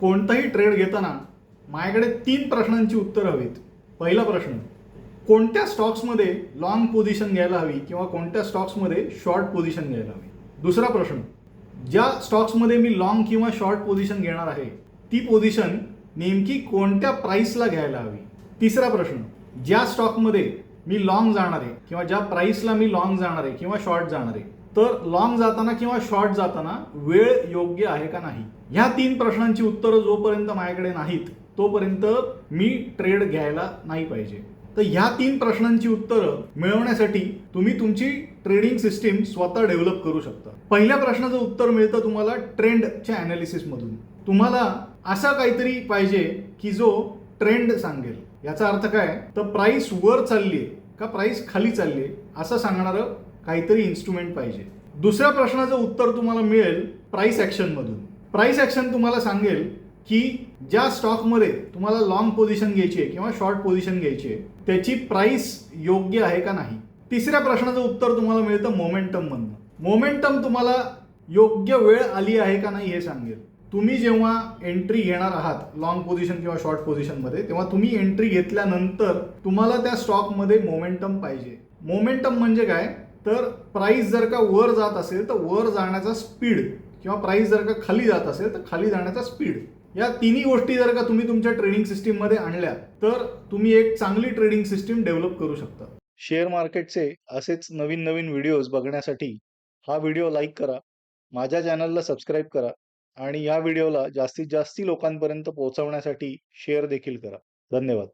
कोणताही ट्रेड घेताना माझ्याकडे तीन प्रश्नांची उत्तरं हवीत. पहिला प्रश्न कोणत्या स्टॉक्समध्ये लॉंग पोझिशन घ्यायला हवी किंवा कोणत्या स्टॉक्समध्ये शॉर्ट पोझिशन घ्यायला हवी? दुसरा प्रश्न ज्या स्टॉक्समध्ये मी लॉंग किंवा शॉर्ट पोझिशन घेणार आहे ती पोझिशन नेमकी कोणत्या प्राईसला घ्यायला हवी? तिसरा प्रश्न ज्या स्टॉकमध्ये मी लॉंग जाणार आहे किंवा ज्या प्राईसला मी लॉंग जाणार आहे किंवा शॉर्ट जाणार आहे तर लॉंग जाताना किंवा शॉर्ट जाताना वेळ योग्य आहे का नाही? ह्या तीन प्रश्नांची उत्तरं जोपर्यंत माझ्याकडे नाहीत तोपर्यंत मी ट्रेड घ्यायला नाही पाहिजे. तर ह्या तीन प्रश्नांची उत्तरं मिळवण्यासाठी तुम्ही तुमची ट्रेडिंग सिस्टीम स्वतः डेव्हलप करू शकता. पहिल्या प्रश्नाचं उत्तर मिळतं तुम्हाला ट्रेंडच्या अनालिसिसमधून तुम्हाला असा काहीतरी पाहिजे की जो ट्रेंड सांगेल. याचा अर्थ काय? तर प्राइस वर चालली का प्राइस खाली चालली असं सांगणारं काहीतरी इन्स्ट्रुमेंट पाहिजे. दुसऱ्या प्रश्नाचं उत्तर तुम्हाला मिळेल प्राईस ॲक्शनमधून प्राईस ॲक्शन तुम्हाला सांगेल की ज्या स्टॉकमध्ये तुम्हाला लॉंग पोझिशन घ्यायची आहे किंवा शॉर्ट पोझिशन घ्यायची आहे त्याची प्राईस योग्य आहे का नाही? तिसऱ्या प्रश्नाचं उत्तर तुम्हाला मिळतं मोमेंटममधनं मोमेंटम तुम्हाला योग्य वेळ आली आहे का नाही हे सांगेल. तुम्ही जेव्हा एंट्री घेणार आहात लॉंग पोझिशन किंवा शॉर्ट पोझिशनमध्ये तेव्हा तुम्ही एंट्री घेतल्यानंतर तुम्हाला त्या स्टॉकमध्ये मोमेंटम पाहिजे. मोमेंटम म्हणजे काय? तर प्राईस जर का वर जात असेल तर वर जाण्याचा स्पीड किंवा प्राईस जर का खाली जात असेल तर खाली जाण्याचा स्पीड या तिन्ही गोष्टी जर का तुम्ही तुमच्या ट्रेडिंग सिस्टीममध्ये आणल्या तर तुम्ही एक चांगली ट्रेडिंग सिस्टीम डेव्हलप करू शकता. शेअर मार्केटचे असेच नवीन नवीन व्हिडिओज बघण्यासाठी हा व्हिडिओ लाईक करा माझ्या चॅनलला सबस्क्राईब करा आणि या व्हिडिओला जास्तीत जास्त लोकांपर्यंत पोहोचवण्यासाठी शेअर देखील करा. धन्यवाद.